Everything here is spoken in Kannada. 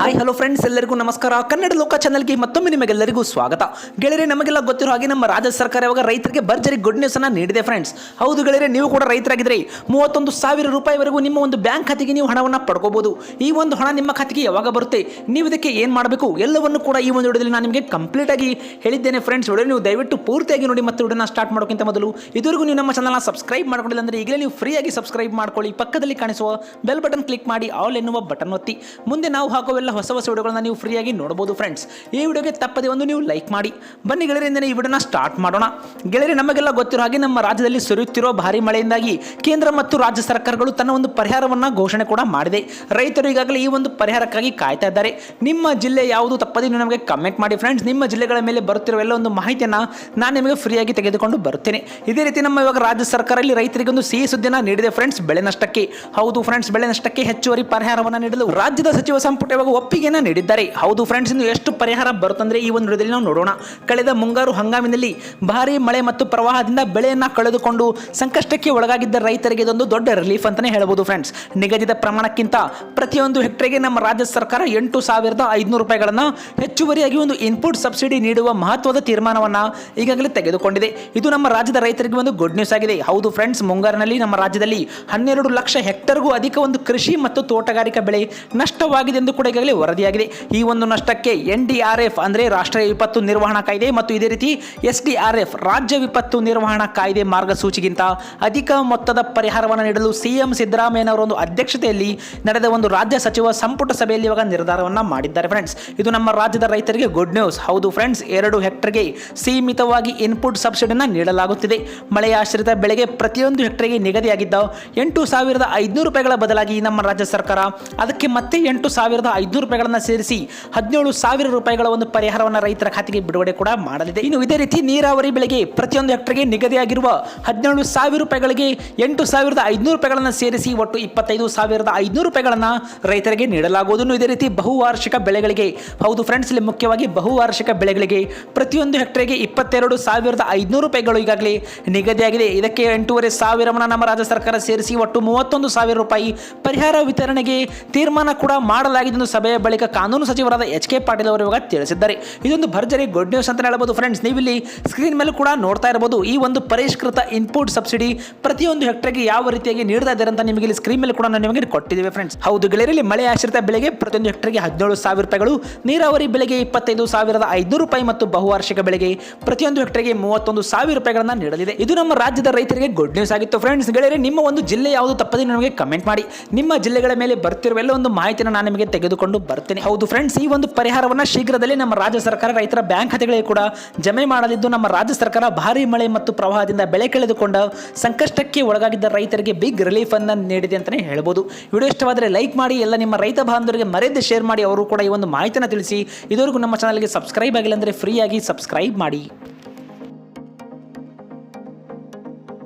ಹಾಯ್ ಹಲೋ ಫ್ರೆಂಡ್ಸ್ ಎಲ್ಲರಿಗೂ ನಮಸ್ಕಾರ. ಕನ್ನಡ ಲೋಕ ಚಾನಲ್ಗೆ ಮತ್ತೊಮ್ಮೆ ನಿಮಗೆಲ್ಲರಿಗೂ ಸ್ವಾಗತ. ಗೆಳೆಯರೆ, ನಮಗೆಲ್ಲ ಗೊತ್ತಿರೋ ಹಾಗೆ ನಮ್ಮ ರಾಜ್ಯ ಸರ್ಕಾರ ಇವಾಗ ರೈತರಿಗೆ ಭರ್ಜರಿ ಗುಡ್ ನ್ಯೂಸ್ ಅನ್ನ ನೀಡಿದೆ ಫ್ರೆಂಡ್ಸ್ ಹೌದು ಗೆಳೆಯರೆ, ನೀವು ಕೂಡ ರೈತರಾಗಿದ್ರೆ ಮೂವತ್ತೊಂದು ಸಾವಿರ ರೂಪಾಯಿವರೆಗೂ ನಿಮ್ಮ ಒಂದು ಬ್ಯಾಂಕ್ ಖಾತೆಗೆ ನೀವು ಹಣವನ್ನು ಪಡ್ಕೋಬಹುದು ಈ ಒಂದು ಹಣ ನಿಮ್ಮ ಖಾತೆಗೆ ಯಾವಾಗ ಬರುತ್ತೆ, ನೀವು ಇದಕ್ಕೆ ಏನು ಮಾಡಬೇಕು, ಎಲ್ಲವನ್ನು ಕೂಡ ಈ ಒಂದು ವಿಡಿಯೋದಲ್ಲಿ ನಾನು ನಿಮಗೆ ಕಂಪ್ಲೀಟ್ ಆಗಿ ಹೇಳಿದ್ದೇನೆ ಫ್ರೆಂಡ್ಸ್ ವಿಡಿಯೋ ನೀವು ದಯವಿಟ್ಟು ಪೂರ್ತಿಯಾಗಿ ನೋಡಿ ಮತ್ತೆ ವಿಡಿಯೋನ ಸ್ಟಾರ್ಟ್ ಮಾಡೋಕ್ಕಿಂತ ಮೊದಲು ಇದುವರೆಗೂ ನೀವು ನಮ್ಮ ಚಾನಲ್ನ ಸಬ್ಸ್ಕ್ರೈಬ್ ಮಾಡ್ಕೊಂಡಿಲ್ಲ ಅಂದ್ರೆ ಈಗಲೇ ನೀವು ಫ್ರೀಯಾಗಿ ಸಬ್ಸ್ಕ್ರೈಬ್ ಮಾಡ್ಕೊಳ್ಳಿ. ಪಕ್ಕದಲ್ಲಿ ಕಾಣಿಸುವ ಬೆಲ್ ಬಟನ್ ಕ್ಲಿಕ್ ಮಾಡಿ ಆಲ್ ಎನ್ನುವ ಬಟನ್ ಒತ್ತಿ. ಮುಂದೆ ನಾವು ಹಾಕುವೆಲ್ಲ ಹೊಸ ಹೊಸ ವಿಡಿಯೋಗಳನ್ನ ನೀವು ಫ್ರೀಯಾಗಿ ನೋಡಬಹುದು ಫ್ರೆಂಡ್ಸ್ ಈ ವಿಡಿಯೋಗೆ ತಪ್ಪದೆ ಒಂದು ನೀವು ಲೈಕ್ ಮಾಡಿ. ಬನ್ನಿ ಗೆಳೆಯರಿಂದ ಈ ವಿಡಿಯೋನ ಸ್ಟಾರ್ಟ್ ಮಾಡೋಣ. ಗೆಳೆಯರೆ, ನಮಗೆಲ್ಲ ಗೊತ್ತಿರೋ ಹಾಗೆ ನಮ್ಮ ರಾಜ್ಯದಲ್ಲಿ ಸುರಿಯುತ್ತಿರೋ ಭಾರಿ ಮಳೆಯಿಂದಾಗಿ ಕೇಂದ್ರ ಮತ್ತು ರಾಜ್ಯ ಸರ್ಕಾರಗಳು ತನ್ನ ಒಂದು ಪರಿಹಾರವನ್ನ ಘೋಷಣೆ ಕೂಡ ಮಾಡಿದೆ. ರೈತರು ಈಗಾಗಲೇ ಈ ಒಂದು ಪರಿಹಾರಕ್ಕಾಗಿ ಕಾಯ್ತಾ ಇದ್ದಾರೆ. ನಿಮ್ಮ ಜಿಲ್ಲೆ ಯಾವುದು ತಪ್ಪದೇ ನೀವು ನಮಗೆ ಕಮೆಂಟ್ ಮಾಡಿ ಫ್ರೆಂಡ್ಸ್ ನಿಮ್ಮ ಜಿಲ್ಲೆಗಳ ಮೇಲೆ ಬರುತ್ತಿರುವ ಎಲ್ಲ ಒಂದು ಮಾಹಿತಿಯನ್ನು ನಾನು ನಿಮಗೆ ಫ್ರೀಯಾಗಿ ತೆಗೆದುಕೊಂಡು ಬರುತ್ತೇನೆ. ಇದೇ ರೀತಿ ನಮ್ಮ ಇವಾಗ ರಾಜ್ಯ ಸರ್ಕಾರ ಇಲ್ಲಿ ರೈತರಿಗೆ ಒಂದು ಸಿಹಿ ಸುದ್ದಿನ ನೀಡಿದೆ ಫ್ರೆಂಡ್ಸ್ ಬೆಳೆ ನಷ್ಟಕ್ಕೆ. ಹೌದು ಫ್ರೆಂಡ್ಸ್ ಬೆಳೆ ನಷ್ಟಕ್ಕೆ ಹೆಚ್ಚುವರಿ ಪರಿಹಾರವನ್ನು ನೀಡಲು ರಾಜ್ಯದ ಸಚಿವ ಸಂಪುಟ ಇವಾಗ ಒಪ್ಪಿಗೆಯನ್ನು ನೀಡಿದ್ದಾರೆ. ಹೌದು ಫ್ರೆಂಡ್ಸ್ ಇನ್ನು ಎಷ್ಟು ಪರಿಹಾರ ಬರುತ್ತಂದ್ರೆ ಈ ಒಂದು ನಾವು ನೋಡೋಣ. ಕಳೆದ ಮುಂಗಾರು ಹಂಗಾಮಿನಲ್ಲಿ ಭಾರಿ ಮಳೆ ಮತ್ತು ಪ್ರವಾಹದಿಂದ ಬೆಳೆಯನ್ನ ಕಳೆದುಕೊಂಡು ಸಂಕಷ್ಟಕ್ಕೆ ಒಳಗಾಗಿದ್ದ ರೈತರಿಗೆ ಇದೊಂದು ದೊಡ್ಡ ರಿಲೀಫ್ ಅಂತಾನೆ ಹೇಳ್ಬೋದು ಫ್ರೆಂಡ್ಸ್ ನಿಗದಿತ ಪ್ರಮಾಣಕ್ಕಿಂತ ಪ್ರತಿಯೊಂದು ಹೆಕ್ಟರ್ಗೆ ನಮ್ಮ ರಾಜ್ಯ ಸರ್ಕಾರ ಎಂಟು ಸಾವಿರದ ಐದುನೂರು ರೂಪಾಯಿಗಳನ್ನು ಹೆಚ್ಚುವರಿಯಾಗಿ ಒಂದು ಇನ್ಪುಟ್ ಸಬ್ಸಿಡಿ ನೀಡುವ ಮಹತ್ವದ ತೀರ್ಮಾನವನ್ನ ಈಗಾಗಲೇ ತೆಗೆದುಕೊಂಡಿದೆ. ಇದು ನಮ್ಮ ರಾಜ್ಯದ ರೈತರಿಗೆ ಒಂದು ಗುಡ್ ನ್ಯೂಸ್ ಆಗಿದೆ. ಹೌದು ಫ್ರೆಂಡ್ಸ್ ಮುಂಗಾರಿನಲ್ಲಿ ನಮ್ಮ ರಾಜ್ಯದಲ್ಲಿ ಹನ್ನೆರಡು ಲಕ್ಷ ಹೆಕ್ಟರ್ಗೂ ಅಧಿಕ ಒಂದು ಕೃಷಿ ಮತ್ತು ತೋಟಗಾರಿಕಾ ಬೆಳೆ ನಷ್ಟವಾಗಿದೆ ಎಂದು ಕೂಡ ವರದಿಯಾಗಿದೆ. ಈ ಒಂದು ನಷ್ಟಕ್ಕೆ ಎನ್ ಡಿ ಆರ್ ಎಫ್ ಅಂದರೆ ರಾಷ್ಟ್ರೀಯ ವಿಪತ್ತು ನಿರ್ವಹಣಾ ಕಾಯ್ದೆ ಮತ್ತು ಇದೇ ರೀತಿ ಎಸ್ ಡಿ ಆರ್ ಎಫ್ ರಾಜ್ಯ ವಿಪತ್ತು ನಿರ್ವಹಣಾ ಕಾಯ್ದೆ ಮಾರ್ಗಸೂಚಿಗಿಂತ ಅಧಿಕ ಮೊತ್ತದ ಪರಿಹಾರವನ್ನು ನೀಡಲು ಸಿಎಂ ಸಿದ್ದರಾಮಯ್ಯನವರ ಒಂದು ಅಧ್ಯಕ್ಷತೆಯಲ್ಲಿ ನಡೆದ ಒಂದು ರಾಜ್ಯ ಸಚಿವ ಸಂಪುಟ ಸಭೆಯಲ್ಲಿ ಇವಾಗ ನಿರ್ಧಾರವನ್ನ ಮಾಡಿದ್ದಾರೆ ಫ್ರೆಂಡ್ಸ್ ಇದು ನಮ್ಮ ರಾಜ್ಯದ ರೈತರಿಗೆ ಗುಡ್ ನ್ಯೂಸ್ ಹೌದು ಫ್ರೆಂಡ್ಸ್ ಎರಡು ಹೆಕ್ಟರ್ಗೆ ಸೀಮಿತವಾಗಿ ಇನ್ಪುಟ್ ಸಬ್ಸಿಡಿನ ನೀಡಲಾಗುತ್ತಿದೆ. ಮಳೆಯಾಶ್ರಿತ ಬೆಳೆಗೆ ಪ್ರತಿಯೊಂದು ಹೆಕ್ಟರ್ಗೆ ನಿಗದಿಯಾಗಿದ್ದ ಎಂಟು ಸಾವಿರದ ಐದುನೂರು ರೂಪಾಯಿಗಳ ಬದಲಾಗಿ ನಮ್ಮ ರಾಜ್ಯ ಸರ್ಕಾರ ಅದಕ್ಕೆ ಮತ್ತೆ ಎಂಟು ಸಾವಿರದ ಐದುನೂರು ರೂಪಾಯಿಗಳನ್ನು ಸೇರಿಸಿ ಹದಿನೇಳು ಸಾವಿರ ರೂಪಾಯಿಗಳ ಒಂದು ಪರಿಹಾರವನ್ನು ರೈತರ ಖಾತೆಗೆ ಬಿಡುಗಡೆ ಕೂಡ ಮಾಡಲಿದೆ. ಇನ್ನು ಇದೇ ರೀತಿ ನೀರಾವರಿ ಬೆಳೆಗೆ ಪ್ರತಿಯೊಂದು ಹೆಕ್ಟರ್ಗೆ ನಿಗದಿಯಾಗಿರುವ ಹದಿನೇಳು ಸಾವಿರ ರೂಪಾಯಿಗಳಿಗೆ ಎಂಟು ಸಾವಿರದ ಐದುನೂರು ರೂಪಾಯಿಗಳನ್ನು ಸೇರಿಸಿ ಒಟ್ಟು ಇಪ್ಪತ್ತೈದು ಸಾವಿರದ ಐದುನೂರು ರೂಪಾಯಿಗಳನ್ನು ರೈತರಿಗೆ ನೀಡಲಾಗುವುದು. ಇದೇ ರೀತಿ ಬಹುವಾರ್ಷಿಕ ಬೆಳೆಗಳಿಗೆ, ಹೌದು ಫ್ರೆಂಡ್ಸ್ ಇಲ್ಲಿ ಮುಖ್ಯವಾಗಿ ಬಹುವಾರ್ಷಿಕ ಬೆಳೆಗಳಿಗೆ ಪ್ರತಿಯೊಂದು ಹೆಕ್ಟರ್ಗೆ ಇಪ್ಪತ್ತೆರಡು ಸಾವಿರದ ಐದುನೂರು ರೂಪಾಯಿಗಳು ಈಗಾಗಲೇ ನಿಗದಿಯಾಗಿದೆ. ಇದಕ್ಕೆ ಎಂಟೂವರೆ ಸಾವಿರವನ್ನು ನಮ್ಮ ರಾಜ್ಯ ಸರ್ಕಾರ ಸೇರಿಸಿ ಒಟ್ಟು ಮೂವತ್ತೊಂದು ಸಾವಿರ ರೂಪಾಯಿ ಪರಿಹಾರ ವಿತರಣೆಗೆ ತೀರ್ಮಾನ ಕೂಡ ಮಾಡಲಾಗಿದೆ ಎಂದು ಸಭೆಯ ಬಳಿಕ ಕಾನೂನು ಸಚಿವರಾದ ಎಚ್ ಕೆ ಪಾಟೀಲ್ ಅವರು ಇವಾಗ ತಿಳಿಸಿದ್ದಾರೆ. ಇದೊಂದು ಭರ್ಜರಿ ಗುಡ್ ನ್ಯೂಸ್ ಅಂತ ಹೇಳಬಹುದು ಫ್ರೆಂಡ್ಸ್ ನೀವಿಲ್ಲಿ ಸ್ಕ್ರೀನ್ ಮೇಲೆ ಕೂಡ ನೋಡ್ತಾ ಇರಬಹುದು ಈ ಒಂದು ಪರಿಷ್ಕೃತ ಇನ್ಪುಟ್ ಸಬ್ಸಿಡಿ ಪ್ರತಿಯೊಂದು ಹೆಕ್ಟರ್ಗೆ ಯಾವ ರೀತಿಯಾಗಿ ನೀಡ್ತಾ ಇದ್ದಾರೆ ಅಂತ ನಿಮಗೆ ಇಲ್ಲಿ ಸ್ಕ್ರೀನ್ ಮೇಲೆ ಕೂಡ ನಾನು ನಿಮಗೆ ಕೊಟ್ಟಿದ್ದೇವೆ ಫ್ರೆಂಡ್ಸ್ ಹೌದು ಗೆಳೆಯರಲ್ಲಿ ಮಳೆ ಆಶ್ರಿತ ಬೆಳೆಗೆ ಪ್ರತಿಯೊಂದು ಹೆಕ್ಟರ್ಗೆ ಹದಿನೇಳು ಸಾವಿರ ರೂಪಾಯಿಗಳು, ನೀರಾವರಿ ಬೆಳೆಗೆ ಇಪ್ಪತ್ತೈದು ಸಾವಿರದ ಐದುನೂರು ರೂಪಾಯಿ ಮತ್ತು ಬಹುವಾರ್ಷಿಕ ಬೆಳೆಗೆ ಪ್ರತಿಯೊಂದು ಹೆಕ್ಟರ್ಗೆ ಮೂವತ್ತೊಂದು ಸಾವಿರ ರೂಪಾಯಿಗಳನ್ನು ನೀಡಲಿದೆ. ಇದು ನಮ್ಮ ರಾಜ್ಯದ ರೈತರಿಗೆ ಗುಡ್ ನ್ಯೂಸ್ ಆಗಿತ್ತು ಫ್ರೆಂಡ್ಸ್ ಗೆಳೆಯರೆ, ನಿಮ್ಮ ಒಂದು ಜಿಲ್ಲೆ ಯಾವುದು ತಪ್ಪದೆ ನಮಗೆ ಕಮೆಂಟ್ ಮಾಡಿ. ನಿಮ್ಮ ಜಿಲ್ಲೆಗಳ ಮೇಲೆ ಬರ್ತಿರುವ ಎಲ್ಲ ಒಂದು ಮಾಹಿತಿಯನ್ನು ನಾನು ನಿಮಗೆ ತೆಗೆದುಕೊಂಡು ಬರ್ತೇನೆ. ಹೌದು ಫ್ರೆಂಡ್ಸ್ ಈ ಒಂದು ಪರಿಹಾರವನ್ನ ಶೀಘ್ರದಲ್ಲೇ ನಮ್ಮ ರಾಜ್ಯ ಸರ್ಕಾರ, ರೈತರ ಬ್ಯಾಂಕ್ ಖಾತೆಗಳಿಗೆ ಕೂಡ ಜಮೆ ಮಾಡಲಿದ್ದು ನಮ್ಮ ರಾಜ್ಯ ಸರ್ಕಾರ ಭಾರಿ ಮಳೆ ಮತ್ತು ಪ್ರವಾಹದಿಂದ ಬೆಳೆ ಕಳೆದುಕೊಂಡ ಸಂಕಷ್ಟಕ್ಕೆ ಒಳಗಾಗಿದ್ದ ರೈತರಿಗೆ ಬಿಗ್ ರಿಲೀಫ್ ಅನ್ನು ನೀಡಿದೆ ಅಂತಾನೆ ಹೇಳ್ಬೋದು. ವಿಡಿಯೋ ಇಷ್ಟವಾದರೆ ಲೈಕ್ ಮಾಡಿ, ಎಲ್ಲ ನಿಮ್ಮ ರೈತ ಬಾಂಧವರಿಗೆ ಮರೆಯದೆ ಶೇರ್ ಮಾಡಿ, ಅವರು ಕೂಡ ಈ ಒಂದು ಮಾಹಿತಿಯನ್ನು ತಿಳಿಸಿ. ಇದುವರೆಗೂ ನಮ್ಮ ಚಾನಲ್ಗೆ ಸಬ್ಸ್ಕ್ರೈಬ್ ಆಗಿಲ್ಲ ಅಂದರೆ ಫ್ರೀಯಾಗಿ ಸಬ್ಸ್ಕ್ರೈಬ್ ಮಾಡಿ.